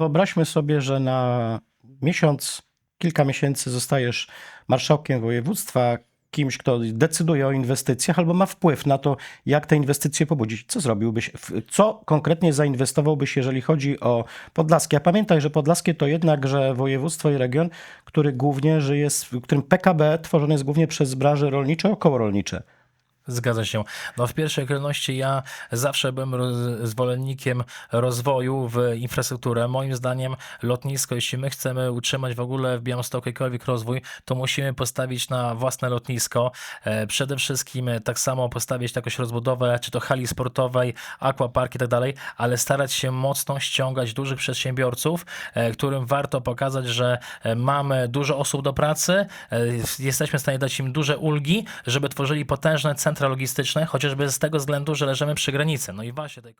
Wyobraźmy sobie, że na miesiąc, kilka miesięcy zostajesz marszałkiem województwa, kimś, kto decyduje o inwestycjach albo ma wpływ na to, jak te inwestycje pobudzić. Co zrobiłbyś? Co konkretnie zainwestowałbyś, jeżeli chodzi o Podlaskie? A pamiętaj, że Podlaskie to jednakże województwo i region, który głównie żyje, w którym PKB tworzone jest głównie przez branże rolnicze okołorolnicze. Zgadza się. No w pierwszej kolejności ja zawsze byłem roz, zwolennikiem rozwoju w infrastrukturę. Moim zdaniem lotnisko, jeśli my chcemy utrzymać w ogóle w Białymstoku jakikolwiek rozwój, to musimy postawić na własne lotnisko. E, przede wszystkim tak samo postawić jakąś rozbudowę, czy to hali sportowej, aquapark i tak dalej, ale starać się mocno ściągać dużych przedsiębiorców, e, którym warto pokazać, że e, mamy dużo osób do pracy, jesteśmy w stanie dać im duże ulgi, żeby tworzyli potężne centra logistyczne, chociażby z tego względu, że leżymy przy granicy. No i właśnie tej